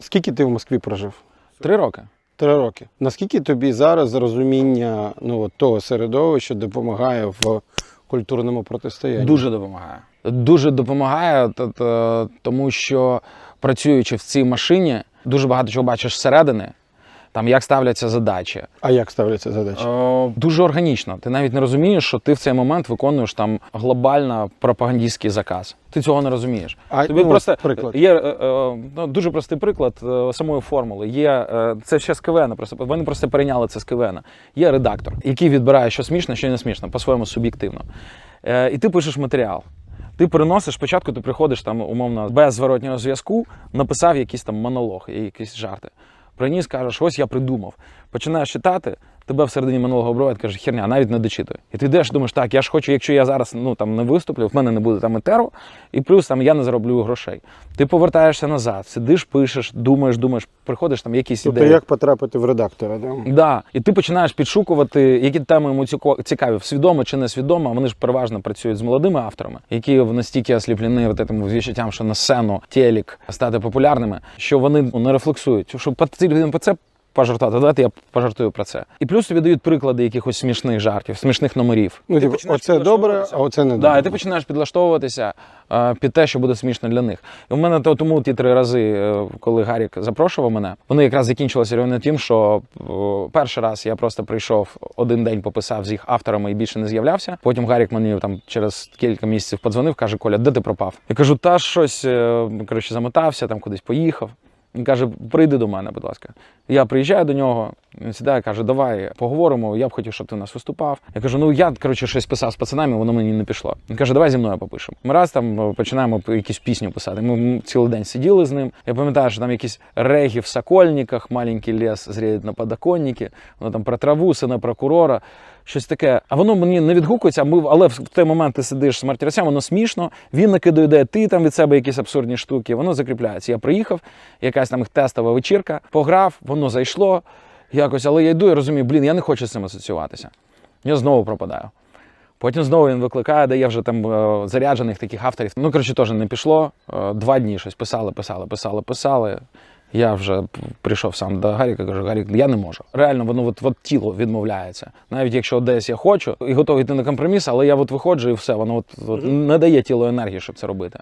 Скільки ти в Москві прожив? Три роки. Три роки. Наскільки тобі зараз розуміння ну, от того середовища допомагає в культурному протистоянні? Дуже допомагає. Дуже допомагає, тому що працюючи в цій машині, дуже багато чого бачиш зсередини, там як ставляться задачі. А як ставляться задачі? Е, дуже органічно. Ти навіть не розумієш, що ти в цей момент виконуєш там глобально пропагандистський заказ. Ти цього не розумієш. А, Тобі ну, просто приклад. є е, е, ну, дуже простий приклад е, самої формули. Є е, це ще з КВН, просто вони просто перейняли це з КВН. Є редактор, який відбирає, що смішно, що не смішно, по-своєму суб'єктивно. Е, і ти пишеш матеріал. Ти переносиш спочатку, ти приходиш там умовно без зворотнього зв'язку, написав якийсь там монолог, якісь жарти. Приніс, кажеш, ось я придумав. Починаєш читати, тебе всередині монологу обриває, каже, херня, навіть не дочитує. І ти йдеш, думаєш, так, я ж хочу, якщо я зараз ну, там, не виступлю, в мене не буде там етеру, і плюс там я не зароблю грошей. Ти повертаєшся назад, сидиш, пишеш, думаєш, думаєш, приходиш там якісь Тобто ідеї. як потрапити в редактора? Да? Да. І ти починаєш підшукувати, які теми йому цікаві, свідомо чи несвідомо. Вони ж переважно працюють з молодими авторами, які настільки осліплені от этим відчуттям, що на сцену, телек стати популярними, що вони ну, не рефлексують. Що це пожартувати. Давайте я пожартую про це. І плюс тобі дають приклади якихось смішних жартів, смішних номерів. Ну, Ти типу, оце добре, а оце не Да, і ти починаєш підлаштовуватися е, під те, що буде смішно для них. І в мене то- тому ті три рази, е, коли Гарік запрошував мене, вони якраз закінчилися рівно тим, що е, перший раз я просто прийшов один день, пописав з їх авторами і більше не з'являвся. Потім Гарік мені там через кілька місяців подзвонив, каже: Коля, де ти пропав? Я кажу, та щось е, коротше замотався, там кудись поїхав. Він каже, прийди до мене, будь ласка. Я приїжджаю до нього, він сідає, каже, давай поговоримо. Я б хотів, щоб ти у нас виступав. Я кажу, ну я коротше щось писав з пацанами, воно мені не пішло. Він каже, давай зі мною попишемо. Ми раз там е, починаємо якусь пісню писати. Ми цілий день сиділи з ним. Я пам'ятаю, що там якісь регі в сокольниках, маленький ліс зріє на подоконнике, воно там про траву, сина прокурора. Щось таке, а воно мені не відгукується. Ми, але в той момент ти сидиш з мартірцем, воно смішно. Він накидує ідеї, ти там від себе якісь абсурдні штуки. Воно закріпляється. Я приїхав, якась там тестова вечірка, пограв, воно зайшло якось, але я йду і розумію, блін, я не хочу з цим асоціюватися. Я знову пропадаю. Потім знову він викликає, де є вже там е, заряджених таких авторів. Ну, коротше, теж не пішло. Е, Два дні щось писали, писали, писали, писали. Я вже прийшов сам до Гаріка, кажу, Гарік, я не можу. Реально, воно от, от тіло відмовляється. Навіть якщо десь я хочу і готовий йти на компроміс, але я от виходжу і все, воно от, от не дає тіло енергії, щоб це робити.